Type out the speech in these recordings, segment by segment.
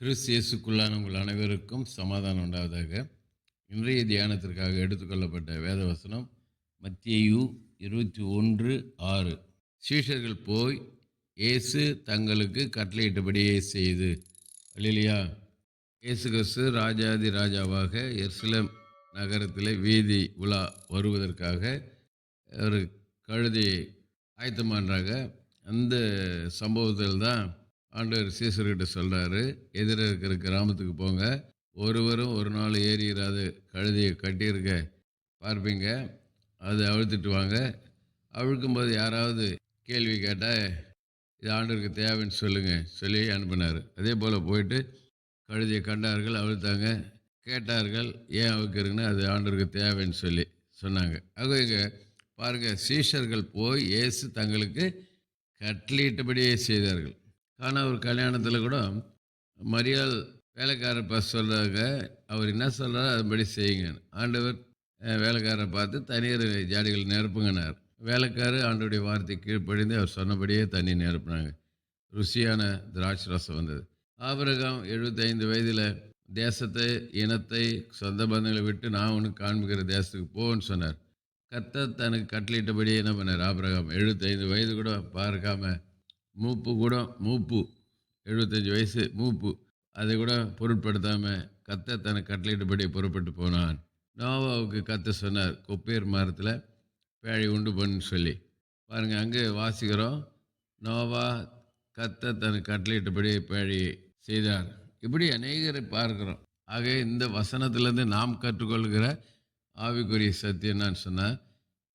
கிறிஸ்தியேசுக்குள்ளான உங்கள் அனைவருக்கும் சமாதானம் உண்டாவதாக. இன்றைய தியானத்திற்காக எடுத்துக்கொள்ளப்பட்ட வேத வசனம் மத்தியு இருபத்தி ஒன்று ஆறு. சீஷர்கள் போய் இயேசு தங்களுக்கு கட்டளையிட்டபடியே செய்து இல்லையா இயேசு கிறிஸ்து ராஜாதி ராஜாவாக எர்சிலம் நகரத்தில் வீதி உலா வருவதற்காக ஒரு கழுதையை ஆயத்தம் அந்த சம்பவத்தில் தான் ஆண்டவர் சீசர்கிட்ட சொல்கிறாரு எதிர இருக்கிற கிராமத்துக்கு போங்க. ஒருவரும் ஒரு நாள் ஏறிடாது கழுதியை கட்டியிருக்க பார்ப்பீங்க. அதை அழுத்துட்டு வாங்க. அழுக்கும்போது யாராவது கேள்வி கேட்டால் இது ஆண்டவருக்கு தேவைன்னு சொல்லுங்கள் சொல்லி அனுப்பினார். அதே போல் போயிட்டு கழுதியை கண்டார்கள் அழுத்தாங்க கேட்டார்கள் ஏன் அவுக்கிறீங்கன்னா அது ஆண்டவருக்கு தேவைன்னு சொல்லி சொன்னாங்க. ஆக இங்கே பாருங்கள் சீஷர்கள் போய் இயேசு தங்களுக்கு கட்டளிட்டபடியே செய்தார்கள். ஆனால் ஒரு கல்யாணத்தில் கூட மரியாள் வேலைக்காரப்பா சொல்கிறாங்க அவர் என்ன சொல்கிறாரோ அதுபடி செய்யுங்க. ஆண்டவர் வேலைக்காரரை பார்த்து தண்ணீர் ஜாடிகள் நிரப்புங்கனார் வேலைக்காரர் ஆண்டோடைய வார்த்தை கீழ்ப்படிந்து அவர் சொன்னபடியே தண்ணி நிரப்புனாங்க. ருசியான திராட்சை ரசம் வந்தது. ஆபிரகாம் எழுபத்தைந்து வயதில் தேசத்தை இனத்தை சொந்த பந்தங்களை விட்டு நான் உனக்கு காண்பிக்கிற தேசத்துக்கு போன்னு சொன்னார். கத்த தனக்கு கட்டளிட்டபடியே என்ன பண்ணார்? ஆபிரகாம் எழுபத்தைந்து வயது கூட பார்க்காம மூப்பு கூட மூப்பு. எழுபத்தஞ்சி வயசு மூப்பு. அதை கூட பொருட்படுத்தாமல் கத்த தனக்கு கட்டளையிட்டபடி புறப்பட்டு போனான். நோவாவுக்கு கத்த சொன்னார் கொப்பேர் மரத்தில் பேழை உண்டு பண்ணுன்னு சொல்லி. பாருங்கள் அங்கே வாசிக்கிறோம். நோவா கத்த தனக்கு கட்டளையிட்டபடி பேழையை செய்தார். இப்படி அநேகரை பார்க்கிறோம். ஆக இந்த வசனத்திலேருந்து நாம் கற்றுக்கொள்கிற ஆவிக்குரிய சத்தியம் என்னன்னு சொன்னால்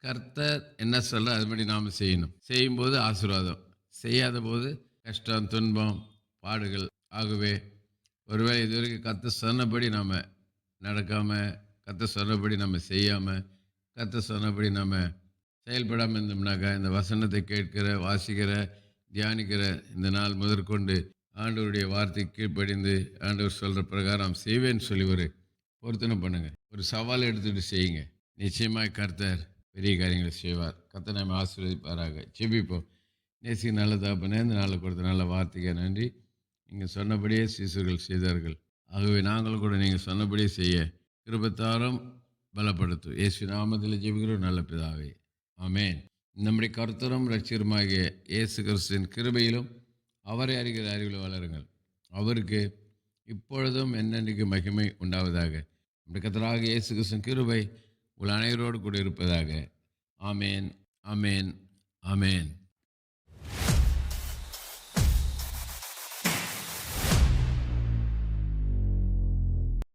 கர்த்தர் என்ன சொல்ல அதுபடி நாம் செய்யணும். செய்யும்போது ஆசீர்வாதம். செய்யாத போது கஷ்டம் துன்பம் பாடுகள். ஆகவே ஒருவேளை இதுவரைக்கும் கத்த சொன்னபடி நாம் நடக்காமல் கத்த சொன்னபடி நம்ம செய்யாமல் கத்த சொன்னபடி நம்ம செயல்படாமல் இருந்தோம்னாக்கா இந்த வசனத்தை கேட்கிற வாசிக்கிற தியானிக்கிற இந்த நாள் முதற்கொண்டு ஆண்டவருடைய வார்த்தை கீழ்ப்படிந்து ஆண்டவர் சொல்கிற பிரகாரம் செய்வேன்னு சொல்லி ஒரு பொருத்தனை பண்ணுங்கள் ஒரு சவால் எடுத்துகிட்டு செய்யுங்க. நிச்சயமாக கர்த்தர் பெரிய காரியங்களை செய்வார். கர்த்தர் நம்ம ஆசீர்வதிப்பாராக. செபிப்போம் நேசி நல்ல தாப்பனே இந்த நாளில் கொடுத்த நல்ல வார்த்தைக்கு நன்றி. நீங்கள் சொன்னபடியே சிசுகள் செய்தார்கள். ஆகவே நாங்களும் கூட நீங்கள் சொன்னபடியே செய்ய கிருபத்தாரம் பலப்படுத்தும் இயேசு நாமத்தில் ஜெபிக்கிறோம். நல்ல பிதாவே. ஆமேன். நம்முடைய கருத்தரும் ரட்சியருமாகிய இயேசு கிறிஸ்துவின் கிருபையிலும் அவரை அறிகிற அறிவில் வளருங்கள். அவருக்கு இப்பொழுதும் என்னென்றைக்கு மகிமை உண்டாவதாக. நம்முடைய கர்த்தராக இயேசு கிறிஸ்துவின் கிருபை உள்ள அனைவரோடு கூட இருப்பதாக. ஆமேன். ஆமேன். ஆமேன்.